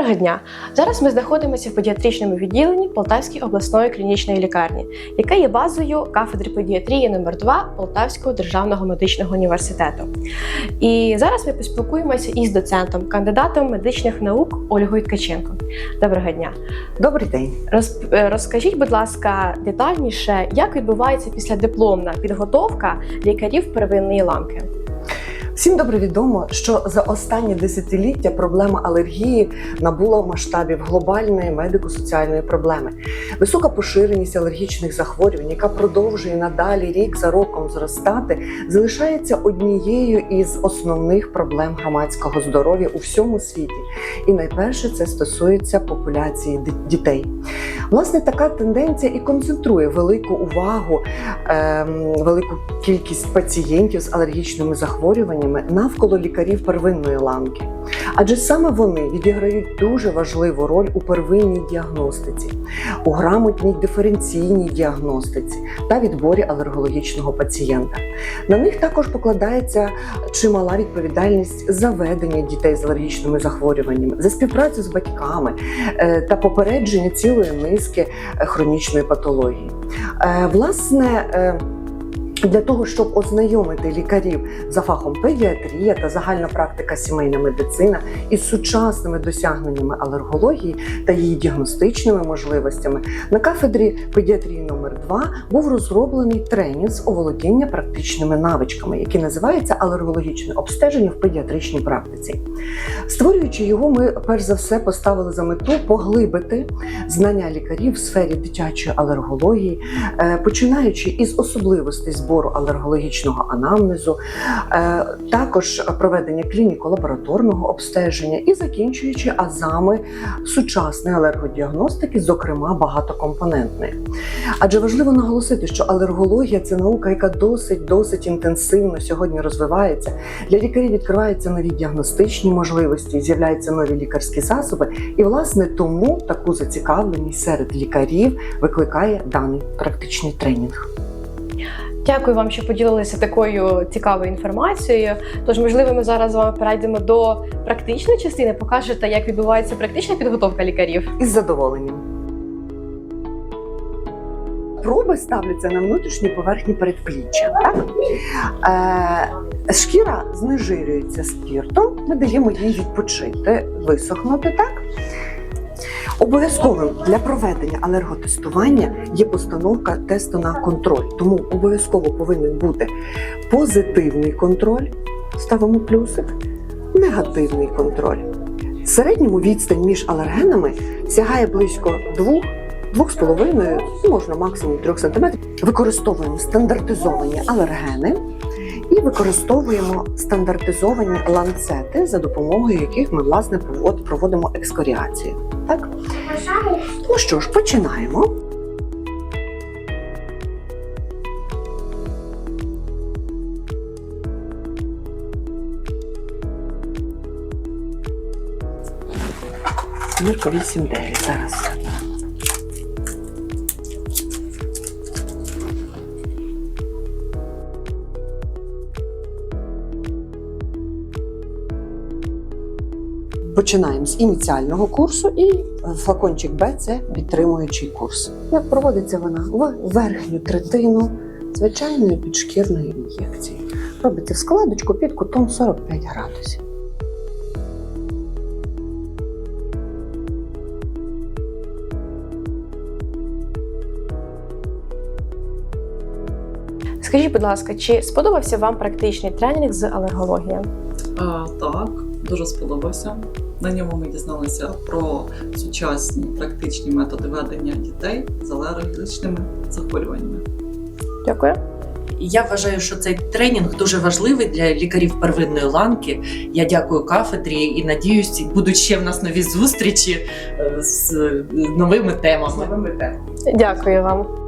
Доброго дня! Зараз ми знаходимося в педіатричному відділенні Полтавської обласної клінічної лікарні, яка є базою кафедри педіатрії номер 2 Полтавського державного медичного університету. І зараз ми поспілкуємося із доцентом, кандидатом медичних наук Ольгою Ткаченко. Доброго дня! Добрий день. Роз- е, Розкажіть, будь ласка, детальніше, як відбувається післядипломна підготовка лікарів первинної ланки? Всім добре відомо, що за останні десятиліття проблема алергії набула масштабів глобальної медико-соціальної проблеми. Висока поширеність алергічних захворювань, яка продовжує надалі рік за роком зростати, залишається однією із основних проблем громадського здоров'я у всьому світі. І найперше це стосується популяції дітей. Власне, така тенденція і концентрує велику увагу, ем, велику кількість пацієнтів з алергічними захворюваннями навколо лікарів первинної ланки. Адже саме вони відіграють дуже важливу роль у первинній діагностиці, у грамотній диференційній діагностиці та відборі алергологічного пацієнта. На них також покладається чимала відповідальність за ведення дітей з алергічними захворюваннями, за співпрацю з батьками е, та попередження цілої низки е, хронічної патології. Е, Власне, для того, щоб ознайомити лікарів за фахом педіатрія та загальна практика сімейна медицина із сучасними досягненнями алергології та її діагностичними можливостями, на кафедрі педіатрії номер 2 був розроблений тренінг з оволодіння практичними навичками, який називається алергологічне обстеження в педіатричній практиці. Створюючи його, ми перш за все поставили за мету поглибити знання лікарів в сфері дитячої алергології, е, починаючи із особливостей збору алергологічного анамнезу, е, також проведення клініко-лабораторного обстеження і закінчуючи азами сучасної алергодіагностики, зокрема багатокомпонентної. Адже важливо наголосити, що алергологія це наука, яка досить досить інтенсивно сьогодні розвивається. Для лікарів відкриваються нові діагностичні можливості, з'являються нові лікарські засоби, і власне тому таку зацікавленість серед лікарів викликає даний практичний тренінг. Дякую вам, що поділилися такою цікавою інформацією. Тож, можливо, ми зараз з вами перейдемо до практичної частини, покажете, як відбувається практична підготовка лікарів. із задоволенням. Проби ставляться на внутрішній поверхні передпліччя. Так? Е, шкіра знежирюється спіртом, ми даємо їй відпочити, висохнути. Так? Обов'язковим для проведення алерготестування є постановка тесту на контроль. Тому обов'язково повинен бути позитивний контроль, ставимо плюсик, негативний контроль. В середньому відстань між алергенами сягає близько 2 2,5, можна максимум 3 см. Використовуємо стандартизовані алергени і використовуємо стандартизовані ланцети, за допомогою яких ми власне провод- проводимо екскоріацію. Так? Ну що ж, починаємо. Мірка 8-9 зараз. Починаємо з ініціального курсу і флакончик Б це підтримуючий курс. Як проводиться вона в верхню третину звичайної підшкірної ін'єкції. Робиться в складочку під кутом 45 градусів. Скажіть, будь ласка, чи сподобався вам практичний тренінг з алергології? А, так, дуже сподобався. На ньому ми дізналися про сучасні практичні методи ведення дітей з алергічними захворюваннями. Дякую. Я вважаю, що цей тренінг дуже важливий для лікарів первинної ланки. Я дякую кафедрі і надіюсь, будуть ще в нас нові зустрічі е, з е, новими темами. Дякую вам.